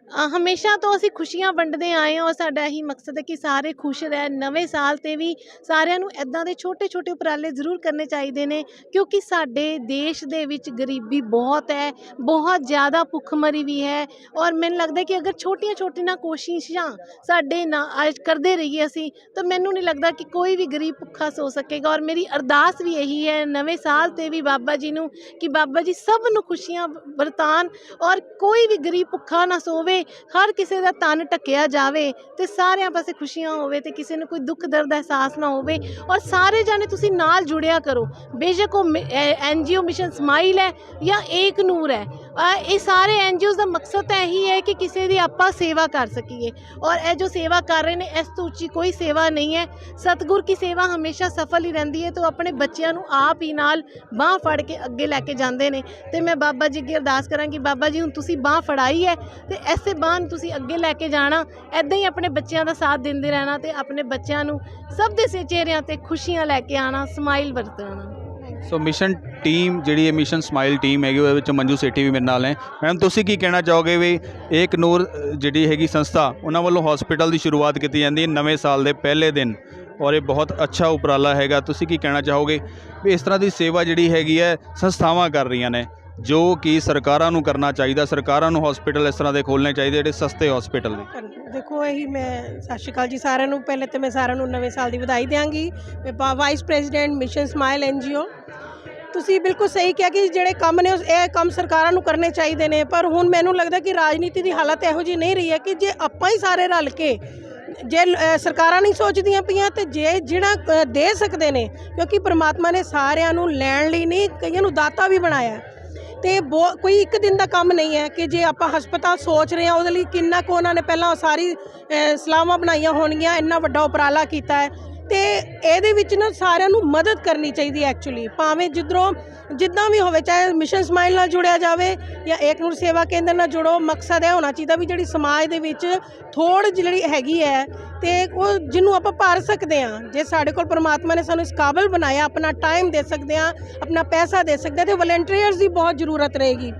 ਹਮੇਸ਼ਾ ਤੋਂ ਅਸੀਂ ਖੁਸ਼ੀਆਂ ਵੰਡਦੇ ਆਏ ਹਾਂ ਔਰ ਸਾਡਾ ਇਹੀ ਮਕਸਦ ਹੈ ਕਿ ਸਾਰੇ ਖੁਸ਼ ਰਹਿਣ, ਨਵੇਂ ਸਾਲ ਤੇ ਵੀ ਸਾਰਿਆਂ ਨੂੰ ਐਦਾਂ ਦੇ ਛੋਟੇ-ਛੋਟੇ ਉਪਰਾਲੇ ਜ਼ਰੂਰ ਕਰਨੇ ਚਾਹੀਦੇ ਨੇ, ਕਿਉਂਕਿ ਸਾਡੇ ਦੇਸ਼ ਦੇ ਵਿੱਚ ਗਰੀਬੀ ਬਹੁਤ ਹੈ, ਬਹੁਤ ਜ਼ਿਆਦਾ ਭੁੱਖਮਰੀ ਵੀ ਹੈ ਔਰ ਮੈਨੂੰ ਲੱਗਦਾ ਕਿ ਅਗਰ ਛੋਟੀਆਂ-ਛੋਟੀਆਂ ਕੋਸ਼ਿਸ਼ਾਂ ਸਾਡੇ ਨਾਲ ਅੱਜ ਕਰਦੇ ਰਹੀਏ ਅਸੀਂ, ਤਾਂ ਮੈਨੂੰ ਨਹੀਂ ਲੱਗਦਾ ਕਿ ਕੋਈ ਵੀ ਗਰੀਬ ਭੁੱਖਾ ਸੋ ਸਕੇਗਾ ਔਰ ਮੇਰੀ ਅਰਦਾਸ ਵੀ ਇਹੀ ਹੈ ਨਵੇਂ ਸਾਲ ਤੇ ਵੀ ਬਾਬਾ ਜੀ ਨੂੰ ਕਿ ਬਾਬਾ ਜੀ ਸਭ ਨੂੰ ਖੁਸ਼ੀਆਂ ਵਰਤਾਨ ਔਰ ਕੋਈ ਵੀ ਗਰੀਬ ਭੁੱਖਾ ਨਾ ਸੋਵੇ ਹਰ ਕਿਸੇ ਦਾ ਤਨ ਢੱਕਿਆ ਜਾਵੇ ਤੇ ਸਾਰਿਆਂ ਪਾਸੇ ਖੁਸ਼ੀਆਂ ਹੋਵੇ ਤੇ ਕਿਸੇ ਨੂੰ ਕੋਈ ਦੁੱਖ ਦਰਦ ਦਾ ਅਹਿਸਾਸ ਨਾ ਹੋਵੇ ਔਰ ਸਾਰੇ ਜਾਣੇ ਤੁਸੀਂ ਨਾਲ ਜੁੜਿਆ ਕਰੋ। ਬੇਸ਼ੱਕ ਉਹ ਐਨਜੀਓ ਮਿਸ਼ਨ ਸਮਾਈਲ ਹੈ ਜਾਂ ਏਕ ਨੂਰ ਹੈ। ਇਹ ਸਾਰੇ ਐਨਜੀਓਜ਼ ਦਾ ਮਕਸਦ ਤਾਂ ਇਹੀ ਹੈ ਕਿ ਕਿਸੇ ਦੀ ਆਪਾਂ ਸੇਵਾ ਕਰ ਸਕੀਏ। ਔਰ ਇਹ ਜੋ ਸੇਵਾ ਕਰ ਰਹੇ ਨੇ, ਇਸ ਤੋਂ ਉੱਚੀ ਕੋਈ ਸੇਵਾ ਨਹੀਂ ਹੈ। ਸਤਿਗੁਰ ਕੀ ਸੇਵਾ ਹਮੇਸ਼ਾ ਸਫਲ ਹੀ ਰਹਿੰਦੀ ਹੈ ਤੇ ਉਹ ਆਪਣੇ ਬੱਚਿਆਂ ਨੂੰ ਆਪ ਹੀ ਨਾਲ ਬਾਹ ਫੜ ਕੇ ਅੱਗੇ ਲੈ ਕੇ ਜਾਂਦੇ ਨੇ। ਤੇ ਮੈਂ ਬਾਬਾ ਜੀ ਅੱਗੇ ਅਰਦਾਸ ਕਰਾਂਗੀ, ਬਾਬਾ ਜੀ ਹੁਣ ਤੁਸੀਂ ਬਾਹ ਫੜਾਈ ਹੈ ਤੇ ਐਸੇ ਬਾਹ ਨੂੰ ਤੁਸੀਂ ਅੱਗੇ ਲੈ ਕੇ ਜਾਣਾ। ਐਦਾਂ ਹੀ ਆਪਣੇ ਬੱਚਿਆਂ ਦਾ ਸਾਥ ਦਿੰਦੇ ਰਹਿਣਾ ਤੇ ਆਪਣੇ ਬੱਚਿਆਂ ਨੂੰ ਸਭ ਦੇ ਚਿਹਰਿਆਂ ਤੇ ਖੁਸ਼ੀਆਂ ਲੈ ਕੇ ਆਣਾ, ਸਮਾਈਲ ਵਰਤਣਾ। ਸੋ ਮਿਸ਼ਨ ਟੀਮ ਜਿਹੜੀ ਹੈ ਮਿਸ਼ਨ ਸਮਾਈਲ ਟੀਮ ਹੈਗੀ, ਉਹਦੇ ਵਿੱਚ ਮੰਜੂ ਸੇਠੀ ਵੀ ਮੇਰੇ ਨਾਲ ਹੈ ਮੈਮ ਤੁਸੀਂ ਕੀ ਕਹਿਣਾ ਚਾਹੋਗੇ ਵੀ ਏਕ ਨੂਰ ਜਿਹੜੀ ਹੈਗੀ ਸੰਸਥਾ, ਉਹਨਾਂ ਵੱਲੋਂ ਹਸਪੀਟਲ ਦੀ ਸ਼ੁਰੂਆਤ ਕੀਤੀ ਜਾਂਦੀ ਹੈ ਨਵੇਂ ਸਾਲ ਦੇ ਪਹਿਲੇ ਦਿਨ। ਔਰ ਇਹ ਬਹੁਤ ਅੱਛਾ ਉਪਰਾਲਾ ਹੈਗਾ। ਤੁਸੀਂ ਕੀ ਕਹਿਣਾ ਚਾਹੋਗੇ ਵੀ ਇਸ ਤਰ੍ਹਾਂ ਦੀ ਸੇਵਾ ਜਿਹੜੀ ਹੈਗੀ ਹੈ, ਸੰਸਥਾਵਾਂ ਕਰ ਰਹੀਆਂ ਨੇ। ਜੋ ਕਿ ਸਰਕਾਰਾਂ ਨੂੰ ਕਰਨਾ ਚਾਹੀਦਾ, ਸਰਕਾਰਾਂ ਨੂੰ ਹਸਪੀਟਲ ਇਸ ਤਰ੍ਹਾਂ ਦੇ ਖੋਲ੍ਹਣੇ ਚਾਹੀਦੇ ਜਿਹੜੇ ਸਸਤੇ ਹਸਪੀਟਲ ਨੇ। ਦੇਖੋ, ਇਹੀ ਮੈਂ, ਸਤਿ ਸ਼੍ਰੀ ਅਕਾਲ ਜੀ ਸਾਰਿਆਂ ਨੂੰ। ਪਹਿਲੇ ਤੇ ਮੈਂ ਸਾਰਿਆਂ ਨੂੰ ਨਵੇਂ ਸਾਲ ਦੀ ਵਧਾਈ ਦਿਆਂਗੀ। ਮੈਂ vice president mission smile NGO ਤੁਸੀਂ ਬਿਲਕੁਲ ਸਹੀ ਕਿਹਾ ਕਿ ਜਿਹੜੇ ਕੰਮ ਨੇ ਉਸ- ਇਹ ਕੰਮ ਸਰਕਾਰਾਂ ਨੂੰ ਕਰਨੇ ਚਾਹੀਦੇ ਨੇ। ਪਰ ਹੁਣ ਮੈਨੂੰ ਲੱਗਦਾ ਕਿ ਰਾਜਨੀਤੀ ਦੀ ਹਾਲਤ ਇਹੋ ਜਿਹੀ ਨਹੀਂ ਰਹੀ ਹੈ ਕਿ ਜੇ ਆਪਾਂ ਹੀ ਸਾਰੇ ਰਲ ਕੇ, ਜੇ ਸਰਕਾਰਾਂ ਨਹੀਂ ਸੋਚਦੀਆਂ ਪਈਆਂ ਤੇ ਜੇ ਜਿਹੜਾ ਦੇ ਸਕਦੇ ਨੇ। ਕਿਉਂਕਿ ਪ੍ਰਮਾਤਮਾ ਨੇ ਸਾਰਿਆਂ ਨੂੰ ਲੈਣ ਲਈ ਨਹੀਂ, ਕਈਆਂ ਨੂੰ ਦਾਤਾ ਵੀ ਬਣਾਇਆ। ਤੇ ਬਹੁ- ਕੋਈ ਇੱਕ ਦਿਨ ਦਾ ਕੰਮ ਨਹੀਂ ਹੈ ਕਿ ਜੇ ਆਪਾਂ ਹਸਪਤਾਲ ਸੋਚ ਰਹੇ ਹਾਂ, ਉਹਦੇ ਲਈ ਕਿੰਨਾ ਕੁ ਉਹਨਾਂ ਨੇ ਪਹਿਲਾਂ ਸਾਰੀ ਸਲਾਹਾਂ ਬਣਾਈਆਂ ਹੋਣਗੀਆਂ, ਇੰਨਾ ਵੱਡਾ ਉਪਰਾਲਾ ਕੀਤਾ ਹੈ। ਤੇ ਇਹਦੇ ਵਿੱਚ ਨਾ ਸਾਰਿਆਂ ਨੂੰ ਮਦਦ ਕਰਨੀ ਚਾਹੀਦੀ ਹੈ ਐਕਚੁਅਲੀ ਭਾਵੇਂ ਜਿੱਧਰੋਂ ਜਿੱਦਾਂ ਵੀ ਹੋਵੇ, ਚਾਹੇ ਮਿਸ਼ਨ ਸਮਾਈਲ ਨਾਲ ਜੁੜਿਆ ਜਾਵੇ ਜਾਂ ਏਕ ਨੂਰ ਸੇਵਾ ਕੇਂਦਰ ਨਾਲ ਜੁੜੋ, ਮਕਸਦ ਇਹ ਹੋਣਾ ਚਾਹੀਦਾ ਵੀ ਜਿਹੜੀ ਸਮਾਜ ਦੇ ਵਿੱਚ ਥੋੜ ਜਿਹੜੀ ਹੈਗੀ ਹੈ ਤੇ ਉਹ ਜਿਹਨੂੰ ਆਪਾਂ ਭਰ ਸਕਦੇ ਹਾਂ। ਜੇ ਸਾਡੇ ਕੋਲ ਪਰਮਾਤਮਾ ਨੇ ਸਾਨੂੰ ਇਸ ਕਾਬਲ ਬਣਾਇਆ, ਆਪਣਾ ਟਾਈਮ ਦੇ ਸਕਦੇ ਹਾਂ, ਆਪਣਾ ਪੈਸਾ ਦੇ ਸਕਦੇ ਹਾਂ, ਤੇ ਵਲੰਟੀਅਰਸ ਦੀ ਬਹੁਤ ਜ਼ਰੂਰਤ ਰਹੇਗੀ।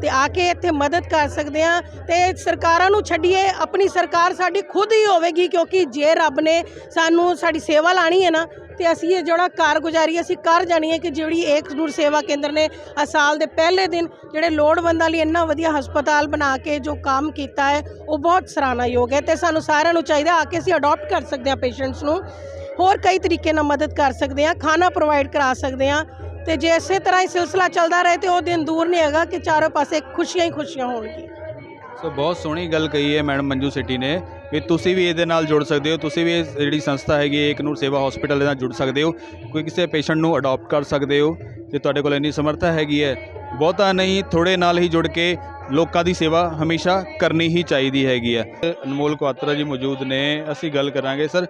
ਤੇ ਆ ਕੇ ਇੱਥੇ ਮਦਦ ਕਰ ਸਕਦੇ ਆ ਤੇ ਸਰਕਾਰਾਂ ਨੂੰ ਛੱਡੀਏ, ਆਪਣੀ ਸਰਕਾਰ ਸਾਡੀ ਖੁਦ ਹੀ ਹੋਵੇਗੀ ਕਿਉਂਕਿ ਜੇ ਰੱਬ ਨੇ ਸਾਨੂੰ ਸਾਡੀ ਸੇਵਾ ਲਾਣੀ ਹੈ ਨਾ, ਤੇ ਅਸੀਂ ਇਹ ਜਿਹੜਾ ਕਾਰਗੁਜ਼ਾਰੀ ਅਸੀਂ ਕਰ ਜਾਣੀ ਹੈ ਕਿ ਜਿਹੜੀ ਏਕ ਨੂਰ ਸੇਵਾ ਕੇਂਦਰ ਨੇ ਆ ਸਾਲ ਦੇ ਪਹਿਲੇ ਦਿਨ ਜਿਹੜੇ ਲੋੜਵੰਦਾਂ ਲਈ ਇੰਨਾ ਵਧੀਆ ਹਸਪਤਾਲ ਬਣਾ ਕੇ ਜੋ ਕੰਮ ਕੀਤਾ ਹੈ, ਉਹ ਬਹੁਤ ਸਰਾਹਨਾਯੋਗ ਹੈ ਤੇ ਸਾਨੂੰ ਸਾਰਿਆਂ ਨੂੰ ਚਾਹੀਦਾ ਆ ਕੇ ਅਸੀਂ ਅਡਾਪਟ ਕਰ ਸਕਦੇ ਹਾਂ ਪੇਸ਼ੈਂਟਸ ਨੂੰ। ਹੋਰ ਕਈ ਤਰੀਕੇ ਨਾਲ ਮਦਦ ਕਰ ਸਕਦੇ ਹਾਂ, ਖਾਣਾ ਪ੍ਰੋਵਾਈਡ ਕਰਾ ਸਕਦੇ ਹਾਂ ਤੇ ਜੇ ਇਸੇ ਤਰ੍ਹਾਂ ਹੀ ਸਿਲਸਿਲਾ ਚੱਲਦਾ ਰਹੇ ਤੇ ਉਹ ਦਿਨ ਦੂਰ ਨਹੀਂ ਹੈਗਾ ਕਿ ਚਾਰੋਂ ਪਾਸੇ ਖੁਸ਼ੀਆਂ ਹੀ ਖੁਸ਼ੀਆਂ ਹੋਣਗੀਆਂ। ਸੋ ਬਹੁਤ ਸੋਹਣੀ ਗੱਲ ਕਹੀ ਹੈ ਮੈਡਮ ਮੰਜੂ ਸਿੱਟੀ ਨੇ ਵੀ ਤੁਸੀਂ ਵੀ ਇਹਦੇ ਨਾਲ ਜੁੜ ਸਕਦੇ ਹੋ, ਤੁਸੀਂ ਵੀ ਇਸ ਜਿਹੜੀ ਸੰਸਥਾ ਹੈਗੀ ਹੈ ਏਕ ਨੂਰ ਸੇਵਾ ਹਸਪੀਟਲ ਦੇ ਨਾਲ ਜੁੜ ਸਕਦੇ ਹੋ, ਕੋਈ ਕਿਸੇ ਪੇਸ਼ੈਂਟ ਨੂੰ ਅਡਾਪਟ ਕਰ ਸਕਦੇ ਹੋ, ਜੇ ਤੁਹਾਡੇ ਕੋਲ ਇੰਨੀ ਸਮਰੱਥਾ ਹੈਗੀ ਹੈ, ਬਹੁਤਾ ਨਹੀਂ ਥੋੜੇ ਨਾਲ ਹੀ ਜੁੜ ਕੇ ਲੋਕਾਂ ਦੀ ਸੇਵਾ ਹਮੇਸ਼ਾ ਕਰਨੀ ਹੀ ਚਾਹੀਦੀ ਹੈਗੀ ਹੈ। ਅਨਮੋਲ ਕੁਆਤਰਾ ਜੀ ਮੌਜੂਦ ਨੇ, ਅਸੀਂ ਗੱਲ ਕਰਾਂਗੇ। ਸਰ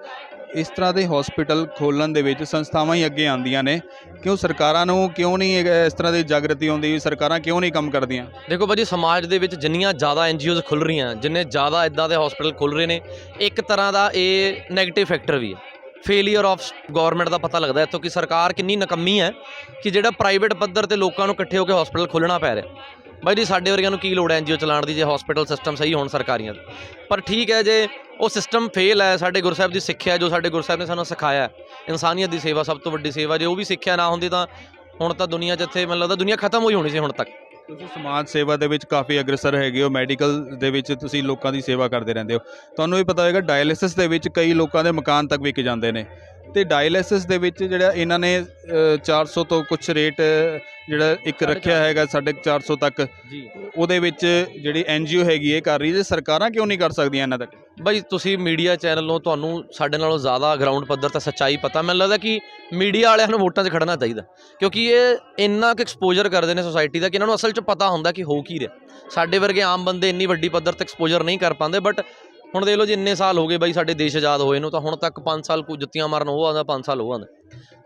ਇਸ ਤਰ੍ਹਾਂ ਦੇ ਹਸਪੀਟਲ ਖੋਲਣ ਦੇ ਵਿੱਚ ਸੰਸਥਾਵਾਂ ਹੀ ਅੱਗੇ ਆਉਂਦੀਆਂ ਨੇ। ਕਿਉਂ ਸਰਕਾਰਾਂ ਨੂੰ ਕਿਉਂ ਨਹੀਂ ਇਹ- ਇਸ ਤਰ੍ਹਾਂ ਦੀ ਜਾਗਰਤੀ ਆਉਂਦੀ? ਸਰਕਾਰਾਂ ਕਿਉਂ ਨਹੀਂ ਕੰਮ ਕਰਦੀਆਂ? ਦੇਖੋ ਭਾਜੀ, ਸਮਾਜ ਦੇ ਵਿੱਚ ਜਿੰਨੀਆਂ ਜ਼ਿਆਦਾ ਐਨਜੀਓਜ਼ ਖੁੱਲ ਰਹੀਆਂ, ਜਿੰਨੇ ਜ਼ਿਆਦਾ ਇਦਾਂ ਦੇ ਹਸਪੀਟਲ ਖੁੱਲ ਰਹੇ ਨੇ, ਇੱਕ ਤਰ੍ਹਾਂ ਦਾ ਇਹ 네ਗੇਟਿਵ ਫੈਕਟਰ ਵੀ ਹੈ। ਫੇਲਿਅਰ ਆਫ ਗਵਰਨਮੈਂਟ ਦਾ ਪਤਾ ਲੱਗਦਾ ਇੱਥੋਂ ਕਿ ਸਰਕਾਰ ਕਿੰਨੀ ਨਕੰਮੀ ਹੈ ਕਿ ਜਿਹੜਾ ਪ੍ਰਾਈਵੇਟ ਪੱਧਰ ਤੇ ਲੋਕਾਂ ਨੂੰ ਇਕੱਠੇ ਹੋ ਕੇ ਹਸਪੀਟਲ ਖੋਲ੍ਹਣਾ ਪੈ ਰਿਹਾ। ਬਾਈ ਜੀ, ਸਾਡੇ ਵਰਗਿਆਂ ਨੂੰ ਕੀ ਲੋੜ ਹੈ ਐਨਜੀਓ ਚਲਾਉਣ ਦੀ ਜੇ ਹਸਪੀਟਲ ਸਿਸਟਮ ਸਹੀ ਹੋਣ ਸਰਕਾਰੀਆਂ ਦੇ? ਪਰ ਠੀਕ ਹੈ ਜੇ ਉਹ ਸਿਸਟਮ ਫੇਲ ਹੈ, ਸਾਡੇ ਗੁਰਸਾਹਿਬ ਦੀ ਸਿੱਖਿਆ ਜੋ ਸਾਡੇ ਗੁਰਸਾਹਿਬ ਨੇ ਸਾਨੂੰ ਸਿਖਾਇਆ ਇਨਸਾਨੀਅਤ ਦੀ ਸੇਵਾ ਸਭ ਤੋਂ ਵੱਡੀ ਸੇਵਾ ਜੇ ਉਹ ਵੀ ਸਿੱਖਿਆ ਨਾ ਹੁੰਦੀ ਤਾਂ ਹੁਣ ਤਾਂ ਦੁਨੀਆ ਜਿੱਥੇ ਮੈਨੂੰ ਲੱਗਦਾ ਦੁਨੀਆ ਖਤਮ ਹੋਈ ਹੋਣੀ ਸੀ ਹੁਣ ਤੱਕ। ਤੁਸੀਂ ਸਮਾਜ ਸੇਵਾ ਦੇ ਵਿੱਚ ਕਾਫੀ ਅਗਰਸਰ ਹੈਗੇ ਹੋ ਮੈਡੀਕਲ ਦੇ ਵਿੱਚ ਤੁਸੀਂ ਲੋਕਾਂ ਦੀ ਸੇਵਾ ਕਰਦੇ ਰਹਿੰਦੇ ਹੋ। ਤੁਹਾਨੂੰ ਵੀ ਪਤਾ ਹੋਵੇਗਾ ਡਾਇਲਿਸਿਸ ਦੇ ਵਿੱਚ ਕਈ ਲੋਕਾਂ ਦੇ ਮਕਾਨ ਤੱਕ ਵਿਕ ਜਾਂਦੇ ਨੇ। ਤੇ ਡਾਇਲਿਸਿਸ ਦੇ ਵਿੱਚ ਜਿਹੜਾ ਇਹਨਾਂ ਨੇ ਅ, 400 ਤੋਂ ਕੁਝ ਰੇਟ ਜਿਹੜਾ ਇੱਕ ਰੱਖਿਆ ਹੈਗਾ 450 ਤੱਕ। ਜੀ। ਉਹਦੇ ਵਿੱਚ ਜਿਹੜੀ ਐਨਜੀਓ ਹੈਗੀ ਇਹ ਕਰ ਰਹੀ ਹੈ। ਜੇ ਸਰਕਾਰਾਂ ਕਿਉਂ ਨਹੀਂ ਕਰ ਸਕਦੀਆਂ ਇਹਨਾਂ ਤੱਕ? ਬਾਈ ਤੁਸੀਂ ਮੀਡੀਆ ਚੈਨਲ ਤੁਹਾਨੂੰ ਸਾਡੇ ਨਾਲੋਂ ਜ਼ਿਆਦਾ ਗਰਾਊਂਡ ਪੱਧਰ ਤੇ ਸੱਚਾਈ ਪਤਾ। ਮੈਨੂੰ ਲੱਗਦਾ ਕਿ ਮੀਡੀਆ ਵਾਲਿਆਂ ਨੂੰ ਵੋਟਾਂ 'ਚ ਖੜਨਾ ਚਾਹੀਦਾ। ਕਿਉਂਕਿ ਇਹ ਇੰਨਾ ਕੁ ਐਕਸਪੋਜ਼ਰ ਕਰਦੇ ਨੇ ਸੋਸਾਇਟੀ ਦਾ ਕਿ ਇਹਨਾਂ ਨੂੰ ਅਸਲ 'ਚ ਪਤਾ ਹੁੰਦਾ ਕਿ ਹੋ ਕੀ ਰਿਹਾ। ਸਾਡੇ ਵਰਗੇ ਆਮ ਬੰਦੇ ਇੰਨੀ ਵੱਡੀ ਪੱਧਰ ਤੇ ਐਕਸਪੋਜ਼ਰ ਨਹੀਂ ਕਰ ਪਾਉਂਦੇ ਬਟ ਹੁਣ ਦੇਖ ਲਓ ਜੀ, ਇੰਨੇ ਸਾਲ ਹੋ ਗਏ ਬਾਈ ਸਾਡੇ ਦੇਸ਼ ਆਜ਼ਾਦ ਹੋਏ ਨੂੰ, ਤਾਂ ਹੁਣ ਤੱਕ 5 ਸਾਲ ਕੁ ਜੁੱਤੀਆਂ ਮਾਰਨ ਉਹ ਆਉਂਦਾ 5 ਸਾਲ ਉਹ ਆਉਂਦਾ।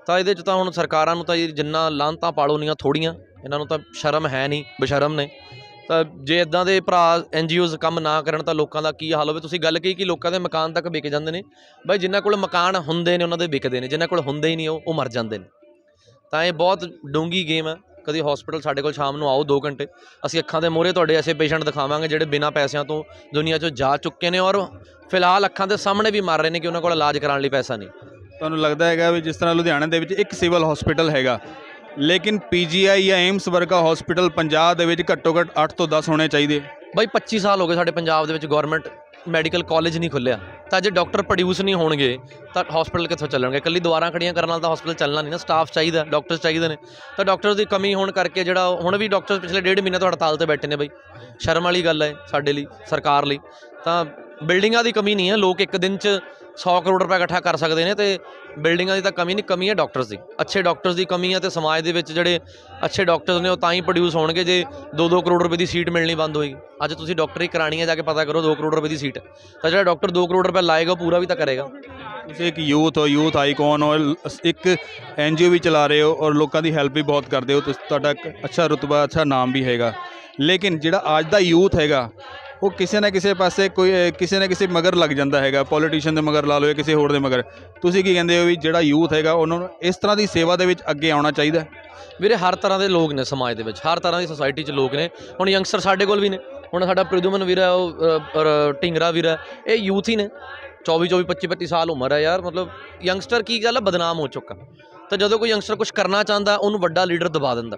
ਤਾਂ ਇਹਦੇ 'ਚ ਤਾਂ ਹੁਣ ਸਰਕਾਰਾਂ ਨੂੰ ਤਾਂ ਜੀ ਜਿੰਨਾ ਲਾਂਤਾਂ ਪਾਲੋ ਨੀਆਂ ਥੋੜੀਆਂ, ਇਹਨਾਂ ਨੂੰ ਤਾਂ ਸ਼ਰਮ ਹੈ ਨਹੀਂ, ਬਸ਼ਰਮ ਨੇ। ਤਾਂ ਜੇ ਇਦਾਂ ਦੇ ਭਰਾ ਐਨਜੀਓਜ਼ ਕੰਮ ਨਾ ਕਰਨ ਤਾਂ ਲੋਕਾਂ ਦਾ ਕੀ ਹਾਲ ਹੋਵੇ? ਤੁਸੀਂ ਗੱਲ ਕਹੀ ਕਿ ਲੋਕਾਂ ਦੇ ਮਕਾਨ ਤੱਕ ਵਿਕ ਜਾਂਦੇ ਨੇ। ਬਾਈ ਜਿਨ੍ਹਾਂ ਕੋਲ ਮਕਾਨ ਹੁੰਦੇ ਨੇ, ਉਹਨਾਂ ਦੇ ਵਿਕਦੇ ਨੇ, ਜਿਨ੍ਹਾਂ ਕੋਲ ਹੁੰਦੇ ਹੀ ਨਹੀਂ ਉਹ ਉਹ ਮਰ ਜਾਂਦੇ ਨੇ। ਤਾਂ ਇਹ ਬਹੁਤ ਡੂੰਗੀ ਗੇਮ ਹੈ। ਕਦੀ ਹਸਪੀਟਲ ਸਾਡੇ ਕੋਲ ਸ਼ਾਮ ਨੂੰ ਆਓ 2 ਘੰਟੇ। ਅਸੀਂ ਅੱਖਾਂ ਦੇ ਮੋਹਰੇ ਤੁਹਾਡੇ ਐਸੇ ਪੇਸ਼ੈਂਟ ਦਿਖਾਵਾਂਗੇ ਜਿਹੜੇ ਬਿਨਾਂ ਪੈਸਿਆਂ ਤੋਂ ਦੁਨੀਆ 'ਚੋਂ ਜਾ ਚੁੱਕੇ ਨੇ ਔਰ ਫਿਲਹਾਲ ਅੱਖਾਂ ਦੇ ਸਾਹਮਣੇ ਵੀ ਮਰ ਰਹੇ ਨੇ ਕਿ ਉਹਨਾਂ ਕੋਲ ਇਲਾਜ ਕਰਾਉਣ ਲਈ ਪੈਸਾ ਨਹੀਂ। ਤੁਹਾਨੂੰ ਲੱਗਦਾ ਹੈਗਾ ਵੀ ਜਿਸ ਤਰ੍ਹਾਂ ਲੁਧਿਆਣਾ ਦੇ ਵਿੱਚ ਇੱਕ ਸਿਵਲ ਹਸਪੀਟਲ ਹੈਗਾ ਲੇਕਿਨ ਪੀਜੀਆਈ ਜਾਂ ਏਮਸ ਵਰਗਾ ਹਸਪੀਟਲ ਪੰਜਾਬ ਦੇ ਵਿੱਚ ਘੱਟੋ ਘੱਟ 8 ਤੋਂ 10 ਹੋਣੇ ਚਾਹੀਦੇ। ਬਾਈ 25 ਸਾਲ ਹੋ ਗਏ ਸਾਡੇ ਪੰਜਾਬ ਦੇ ਵਿੱਚ ਗਵਰਨਮੈਂਟ ਮੈਡੀਕਲ ਕਾਲਜ ਨਹੀਂ ਖੁੱਲਿਆ, ਤਾਂ ਜੇ ਡਾਕਟਰ ਪ੍ਰੋਡਿਊਸ ਨਹੀਂ ਹੋਣਗੇ, ਤਾਂ ਹਸਪੀਟਲ ਕਿੱਥੋਂ ਚੱਲਣਗੇ? ਇਕੱਲੀ ਦੁਆਰਾਂ ਖੜੀਆਂ ਕਰਨ ਨਾਲ ਤਾਂ ਹਸਪੀਟਲ ਚੱਲਣਾ ਨਹੀਂ ਨਾ ਸਟਾਫ ਚਾਹੀਦਾ ਡਾਕਟਰ ਚਾਹੀਦੇ ਨੇ। ਤਾਂ ਡਾਕਟਰਸ ਦੀ ਕਮੀ ਹੋਣ ਕਰਕੇ ਜਿਹੜਾ ਹੁਣ ਵੀ ਡਾਕਟਰ ਪਿਛਲੇ ਡੇਢ ਮਹੀਨੇ ਤੋਂ ਹੜਤਾਲ ਤੇ ਬੈਠੇ ਨੇ ਬਈ। ਸ਼ਰਮ ਵਾਲੀ ਗੱਲ ਹੈ ਸਾਡੇ ਲਈ, ਸਰਕਾਰ ਲਈ। ਤਾਂ ਬਿਲਡਿੰਗਾਂ ਦੀ ਕਮੀ ਨਹੀਂ ਹੈ, ਲੋਕ ਇੱਕ ਦਿਨ 'ਚ 100 ਕਰੋੜ ਰੁਪਏ ਇਕੱਠਾ ਕਰ ਸਕਦੇ ਨੇ ਤੇ ਬਿਲਡਿੰਗਾਂ ਦੀ ਤਾਂ ਕਮੀ ਨਹੀਂ, ਕਮੀ ਹੈ ਡਾਕਟਰਸ ਦੀ। ਅੱਛੇ ਡਾਕਟਰਸ ਦੀ ਕਮੀ ਹੈ ਤੇ ਸਮਾਜ ਦੇ ਵਿੱਚ ਜਿਹੜੇ ਅੱਛੇ ਡਾਕਟਰਸ ਨੇ ਉਹ ਤਾਂ ਹੀ ਪ੍ਰੋਡਿਊਸ ਹੋਣਗੇ ਜੇ 2-2 ਕਰੋੜ ਰੁਪਏ ਦੀ ਸੀਟ ਮਿਲਣੀ ਬੰਦ ਹੋਏਗੀ। ਅੱਜ ਤੁਸੀਂ ਡਾਕਟਰੀ ਕਰਾਣੀ ਹੈ, ਜਾ ਕੇ ਪਤਾ ਕਰੋ 2 ਕਰੋੜ ਰੁਪਏ ਦੀ ਸੀਟ। ਤਾਂ ਜਿਹੜਾ ਡਾਕਟਰ 2 ਕਰੋੜ ਰੁਪਏ ਲਾਏਗਾ, ਉਹ ਪੂਰਾ ਵੀ ਤਾਂ ਕਰੇਗਾ। ਤੁਸੀਂ ਇੱਕ ਯੂਥ ਹੋ, ਯੂਥ ਆਈਕਨ ਹੋ ਲ- ਇੱਕ ਐਨਜੀਓ ਵੀ ਚਲਾ ਰਹੇ ਹੋ ਔਰ ਲੋਕਾਂ ਦੀ ਹੈਲਪ ਵੀ ਬਹੁਤ ਕਰਦੇ ਹੋ। ਤੁਸੀਂ, ਤੁਹਾਡਾ ਇੱਕ ਅੱਛਾ ਰੁਤਬਾ, ਅੱਛਾ ਨਾਮ ਵੀ ਹੈਗਾ। ਲੇਕਿਨ ਜਿਹੜਾ ਅੱਜ ਦਾ ਯੂਥ ਹੈਗਾ ਉਹ ਕਿਸੇ ਨਾ ਕਿਸੇ ਪਾਸੇ ਕੋਈ ਕਿਸੇ ਨਾ ਕਿਸੇ ਮਗਰ ਲੱਗ ਜਾਂਦਾ ਹੈਗਾ। ਪੋਲੀਟੀਸ਼ੀਅਨ ਦੇ ਮਗਰ ਲਾ ਲਓ ਜਾਂ ਕਿਸੇ ਹੋਰ ਦੇ ਮਗਰ। ਤੁਸੀਂ ਕੀ ਕਹਿੰਦੇ ਹੋ ਵੀ ਜਿਹੜਾ ਯੂਥ ਹੈਗਾ ਉਹਨਾਂ ਨੂੰ ਇਸ ਤਰ੍ਹਾਂ ਦੀ ਸੇਵਾ ਦੇ ਵਿੱਚ ਅੱਗੇ ਆਉਣਾ ਚਾਹੀਦਾ ਵੀਰੇ ਹਰ ਤਰ੍ਹਾਂ ਦੇ ਲੋਕ ਨੇ ਸਮਾਜ ਦੇ ਵਿੱਚ। ਹਰ ਤਰ੍ਹਾਂ ਦੀ ਸੋਸਾਇਟੀ 'ਚ ਲੋਕ ਨੇ। ਹੁਣ ਯੰਗਸਟਰ ਸਾਡੇ ਕੋਲ ਵੀ ਨੇ। ਹੁਣ ਸਾਡਾ ਪ੍ਰਦੂਮਨ ਵੀਰ ਹੈ ਉਹ ਅ, ਔਰ ਵੀਰ ਹੈ। ਇਹ ਯੂਥ ਹੀ ਨੇ। 24 24 25 25 ਸਾਲ ਉਮਰ ਹੈ ਯਾਰ। ਮਤਲਬ ਯੰਗਸਟਰ ਕੀ ਗੱਲ ਹੈ? ਬਦਨਾਮ ਹੋ ਚੁੱਕਾ। ਤਾਂ ਜਦੋਂ ਕੋਈ ਯੰਗਸਟਰ ਕੁਝ ਕਰਨਾ ਚਾਹੁੰਦਾ ਉਹਨੂੰ ਵੱਡਾ ਲੀਡਰ ਦਬਾ ਦਿੰਦਾ।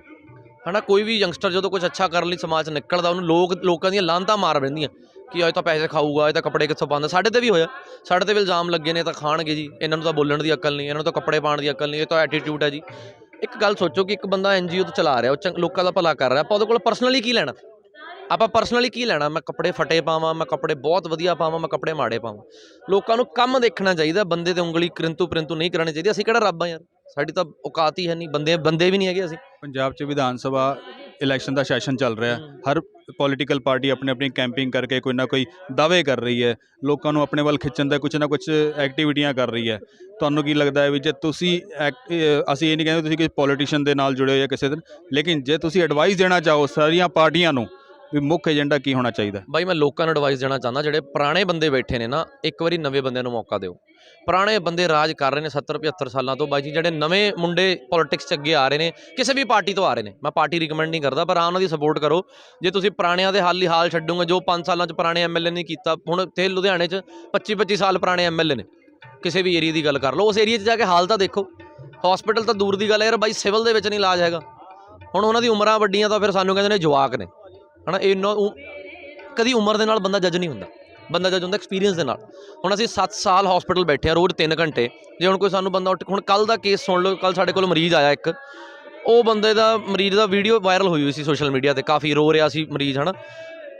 ਹਨਾ, ਕੋਈ ਵੀ ਯੰਗਸਟਰ ਜਦੋਂ ਕੁਝ ਅੱਛਾ ਕਰਨ ਲਈ ਸਮਾਜ 'ਚ ਨਿਕਲਦਾ, ਉਹਨੂੰ ਲੋਕ, ਲੋਕਾਂ ਦੀਆਂ ਲਾਂਤਾਂ ਮਾਰ ਰਹਿੰਦੀਆਂ ਕਿ ਇਹ ਤਾਂ ਪੈਸੇ ਖਾਊਗਾ, ਇਹ ਤਾਂ ਕੱਪੜੇ ਕਿੱਥੋਂ ਪਾਉਂਦਾ। ਸਾਡੇ ਤੇ ਵੀ ਹੋਇਆ। ਸਾਡੇ ਤੇ ਵੀ ਇਲਜ਼ਾਮ ਲੱਗੇ ਨੇ ਤਾਂ ਖਾਣਗੇ ਜੀ। ਇਹਨਾਂ ਨੂੰ ਤਾਂ ਬੋਲਣ ਦੀ ਅਕਲ ਨਹੀਂ, ਇਹਨਾਂ ਨੂੰ ਤਾਂ ਕੱਪੜੇ ਪਾਉਣ ਦੀ ਅਕਲ ਨਹੀਂ, ਇਹ ਤਾਂ ਐਟੀਟਿਊਡ ਹੈ ਜੀ। ਇੱਕ ਗੱਲ ਸੋਚੋ ਕਿ ਇੱਕ ਬੰਦਾ ਐਨਜੀਓ ਤੋਂ ਚਲਾ ਰਿਹਾ, ਉਹ ਚੰਗ- ਲੋਕਾਂ ਦਾ ਭਲਾ ਕਰ ਰਿਹਾ। ਆਪਾਂ ਉਹਦੇ ਕੋਲ ਪਰਸਨਲੀ ਕੀ ਲੈਣਾ? ਆਪਾਂ ਪਰਸਨਲੀ ਕੀ ਲੈਣਾ? ਮੈਂ ਕੱਪੜੇ ਫਟੇ ਪਾਵਾਂ, ਮੈਂ ਕੱਪੜੇ ਬਹੁਤ ਵਧੀਆ ਪਾਵਾਂ, ਮੈਂ ਕੱਪੜੇ ਮਾੜੇ ਪਾਵਾਂ। ਲੋਕਾਂ ਨੂੰ ਕੰਮ ਦੇਖਣਾ ਚਾਹੀਦਾ, ਬੰਦੇ ਤੇ ਉਂਗਲੀ ਕ੍ਰਿੰਤੂ ਪ੍ਰਿੰਤੂ ਨਹੀਂ ਕਰਨੀ ਚਾਹੀਦੀ। ਅਸੀਂ ਕਿਹੜਾ ਰੱਬ ਆ ਯਾਰ? ਸਾਡੀ ਤਾਂ ਔਕਾਤ ਹੀ ਹੈ ਨਹੀਂ ਬੰਦੇ ਬੰਦੇ ਵੀ ਨਹੀਂ ਹੈਗੇ ਅਸੀਂ। ਪੰਜਾਬ 'ਚ ਵਿਧਾਨ ਸਭਾ ਇਲੈਕਸ਼ਨ ਦਾ ਸੈਸ਼ਨ ਚੱਲ ਰਿਹਾ ਹੈ। ਹਰ ਪੋਲੀਟੀਕਲ ਪਾਰਟੀ ਆਪਣੀ ਆਪਣੀ ਕੈਂਪਿੰਗ ਕਰਕੇ ਕੋਈ ਨਾ ਕੋਈ ਦਾਅਵੇ ਕਰ ਰਹੀ ਹੈ। ਲੋਕਾਂ ਨੂੰ ਆਪਣੇ ਵੱਲ ਖਿੱਚਣ ਦਾ ਕੁਝ ਨਾ ਕੁਝ ਐਕਟੀਵਿਟੀਆਂ ਕਰ ਰਹੀ ਹੈ। ਤੁਹਾਨੂੰ ਕੀ ਲੱਗਦਾ ਹੈ ਵੀ ਜੇ ਤੁਸੀਂ ਐਕ- ਅਸੀਂ ਇਹ ਨਹੀਂ ਕਹਿੰਦੇ ਤੁਸੀਂ ਕਿਸੇ ਪੋਲੀਟੀਸ਼ੀਅਨ ਦੇ ਨਾਲ ਜੁੜੇ ਹੋ ਜਾਂ ਕਿਸੇ ਦੇ ਲੇਕਿਨ ਜੇ ਤੁਸੀਂ ਐਡਵਾਈਸ ਦੇਣਾ ਚਾਹੋ ਸਾਰੀਆਂ ਪਾਰਟੀਆਂ ਨੂੰ ਵੀ ਮੁੱਖ ਏਜੰਡਾ ਕੀ ਹੋਣਾ ਚਾਹੀਦਾ? ਬਾਈ, ਮੈਂ ਲੋਕਾਂ ਨੂੰ ਐਡਵਾਈਸ ਦੇਣਾ ਚਾਹੁੰਦਾ, ਜਿਹੜੇ ਪੁਰਾਣੇ ਬੰਦੇ ਬੈਠੇ ਨੇ ਨਾ, ਇੱਕ ਵਾਰੀ ਨਵੇਂ ਬੰਦਿਆਂ ਨੂੰ ਮੌਕਾ ਦਿਓ। ਪੁਰਾਣੇ ਬੰਦੇ ਰਾਜ ਕਰ ਰਹੇ ਨੇ 70 75 ਸਾਲਾਂ ਤੋਂ, ਬਾਈ ਜੀ, ਜਿਹੜੇ ਨਵੇਂ ਮੁੰਡੇ ਪੋਲਿਟਿਕਸ 'ਚ ਅੱਗੇ ਆ ਰਹੇ ਨੇ, ਕਿਸੇ ਵੀ ਪਾਰਟੀ ਤੋਂ ਆ ਰਹੇ ਨੇ। ਮੈਂ ਪਾਰਟੀ ਰਿਕਮੈਂਡ ਨਹੀਂ ਕਰਦਾ, ਪਰ ਆ ਉਹਨਾਂ ਦੀ ਸਪੋਰਟ ਕਰੋ। ਜੇ ਤੁਸੀਂ ਪੁਰਾਣਿਆਂ ਦੇ ਹਾਲ ਹੀ ਹਾਲ ਛੱਡੋਗੇ, ਜੋ 5 ਸਾਲਾਂ 'ਚ ਪੁਰਾਣੇ ਐਮਐਲਏ ਨਹੀਂ ਕੀਤਾ, ਹੁਣ ਤੇ ਲੁਧਿਆਣੇ 'ਚ 25 25 ਸਾਲ ਪੁਰਾਣੇ ਐਮਐਲਏ ਨੇ। ਕਿਸੇ ਵੀ ਏਰੀਆ ਦੀ ਗੱਲ ਕਰ ਲਓ, ਉਸ ਏਰੀਆ 'ਚ ਜਾ ਕੇ ਹਾਲ ਤਾਂ ਦੇਖੋ। ਹਸਪੀਟਲ ਤਾਂ ਦੂਰ ਦੀ ਗੱਲ ਹੈ ਯਾਰ, ਬਾਈ, ਸਿਵਲ ਦੇ ਵਿੱਚ ਨਹੀਂ ਇਲਾਜ ਹੈਗਾ। ਹੁਣ ਉਹਨਾਂ ਦੀ ਉਮਰਾਂ ਵੱਡੀਆਂ ਤਾਂ ਫਿਰ ਸਾਨੂੰ ਕਹਿੰਦੇ ਨੇ ਜਵਾਕ ਨੇ। ਹਨਾ, ਇਹ ਨੋ- ਉ- ਕਦੀ ਉਮਰ ਦੇ ਨਾਲ ਬੰਦਾ ਜੱਜ ਨਹੀਂ ਹੁੰਦਾ। ਬੰਦਾ ਜੱਜ ਹੁੰਦਾ ਐਕਸਪੀਰੀਅੰਸ ਦੇ ਨਾਲ। ਹੁਣ ਅਸੀਂ 7 ਸਾਲ ਹਸਪੀਟਲ ਬੈਠੇ ਆ, ਰੋਜ਼ 3 ਘੰਟੇ। ਜੇ ਹੁਣ ਕੋਈ ਸਾਨੂੰ ਬੰਦਾ ਉੱਠ- ਹੁਣ ਕੱਲ ਦਾ ਕੇਸ ਸੁਣ ਲਓ ਕੱਲ ਸਾਡੇ ਕੋਲ ਮਰੀਜ਼ ਆਇਆ ਇੱਕ। ਉਹ ਬੰਦੇ ਦਾ, ਮਰੀਜ਼ ਦਾ ਵੀਡੀਓ ਵਾਇਰਲ ਹੋਈ ਹੋਈ ਸੀ ਸੋਸ਼ਲ ਮੀਡੀਆ ਤੇ, ਕਾਫੀ ਰੋ ਰਿਹਾ ਸੀ ਮਰੀਜ਼, ਹਨਾ।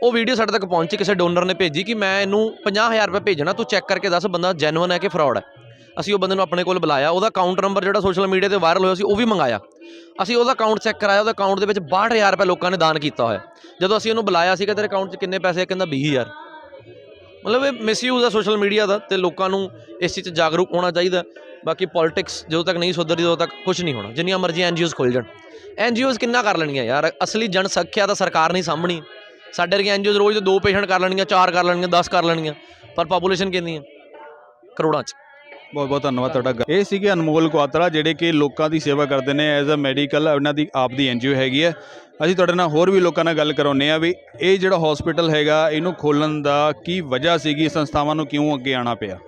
ਉਹ ਵੀਡੀਓ ਸਾਡੇ ਤੱਕ ਪਹੁੰਚੀ, ਕਿਸੇ ਡੋਨਰ ਨੇ ਭੇਜੀ ਕਿ ਮੈਂ ਇਹਨੂੰ 50000 ਰੁਪਏ ਭੇਜਣਾ, ਤੂੰ ਚੈੱਕ ਕਰਕੇ ਦੱਸ ਬੰਦਾ ਜੈਨੂਇਨ ਹੈ ਕਿ ਫਰਾਡ ਹੈ। ਅਸੀਂ ਉਹ ਬੰਦੇ ਨੂੰ ਆਪਣੇ ਕੋਲ ਬੁਲਾਇਆ, ਉਹਦਾ ਅਕਾਊਂਟ ਨੰਬਰ ਜਿਹੜਾ ਸੋਸ਼ਲ ਮੀਡੀਆ ਤੇ ਵਾਇਰਲ ਹੋਇਆ ਸੀ, ਉਹ ਵੀ ਮੰਗਾਇਆ। ਅਸੀਂ ਉਹਦਾ ਅਕਾਊਂਟ ਚੈੱਕ ਕਰਾਇਆ, ਉਹਦੇ ਅਕਾਊਂਟ ਦੇ ਵਿੱਚ 62000 ਰੁਪਏ ਲੋਕਾਂ ਨੇ ਦਾਨ ਕੀਤਾ ਹੋਇਆ। ਜਦੋਂ ਅਸੀਂ ਉਹਨੂੰ ਬੁਲਾਇਆ ਸੀਗਾ, ਤੇਰੇ ਅਕਾਊਂਟ 'ਚ ਕਿੰਨੇ ਪੈਸੇ ਆ? ਕਹਿੰਦਾ 20000 ਮਤਲਬ ਇਹ ਮਿਸਯੂਜ਼ ਆ ਸੋਸ਼ਲ ਮੀਡੀਆ ਦਾ ਤੇ ਲੋਕਾਂ ਨੂੰ ਇਸ ਚੀਜ਼ 'ਚ ਜਾਗਰੂਕ ਹੋਣਾ ਚਾਹੀਦਾ। ਬਾਕੀ ਪੋਲਿਟਿਕਸ ਜਦੋਂ ਤੱਕ ਨਹੀਂ ਸੁਧਰਦੀ, ਉਦੋਂ ਤੱਕ ਕੁਝ ਨਹੀਂ ਹੋਣਾ। ਜਿੰਨੀਆਂ ਮਰਜ਼ੀ ਐਨਜੀਓਜ਼ ਖੁੱਲ ਜਾਣ। ਐਨਜੀਓਜ਼ ਕਿੰਨਾ ਕਰ ਲੈਣੀਆਂ ਯਾਰ? ਅਸਲੀ ਜਨਸੰਖਿਆ ਤਾਂ ਸਰਕਾਰ ਨਹੀਂ ਸਾਂਭਣੀ। ਸਾਡੇ ਵਰਗੇ ਐਨਜੀਓਜ਼ ਰੋਜ਼ ਦੋ ਪੇਸ਼ੈਂਟ ਕਰ ਲੈਣੀਆਂ ਚਾਰ ਕਰ ਲੈਣੀਆਂ 10 ਕਰ ਲੈਣੀਆਂ ਪਰ ਪਾਪੂਲੇਸ਼ਨ ਕਿੰਨੀ ਹੈ ਕਰੋੜਾਂ 'ਚ। ਬਹੁਤ ਬਹੁਤ ਧੰਨਵਾਦ ਤੁਹਾਡਾ ਗ- ਇਹ ਸੀਗੇ ਅਨਮੋਲ ਕੁਆਤਰਾ, ਜਿਹੜੇ ਕਿ ਲੋਕਾਂ ਦੀ ਸੇਵਾ ਕਰਦੇ ਨੇ ਐਜ਼ ਅ ਮੈਡੀਕਲ, ਉਹਨਾਂ ਦੀ ਆਪ ਦੀ ਐਨਜੀਓ ਹੈਗੀ ਹੈ। ਅਸੀਂ ਤੁਹਾਡੇ ਨਾਲ ਹੋਰ ਵੀ ਲੋਕਾਂ ਨਾਲ ਗੱਲ ਕਰਾਉਂਦੇ ਆ ਵੀ ਇਹ ਜਿਹੜਾ ਹਸਪੀਟਲ ਹੈਗਾ, ਇਹਨੂੰ ਖੋਲਣ ਦਾ ਕੀ ਵਜ੍ਹਾ ਸੀਗੀ, ਸੰਸਥਾਵਾਂ ਨੂੰ ਕਿਉਂ ਅੱਗੇ ਆਉਣਾ ਪਿਆ?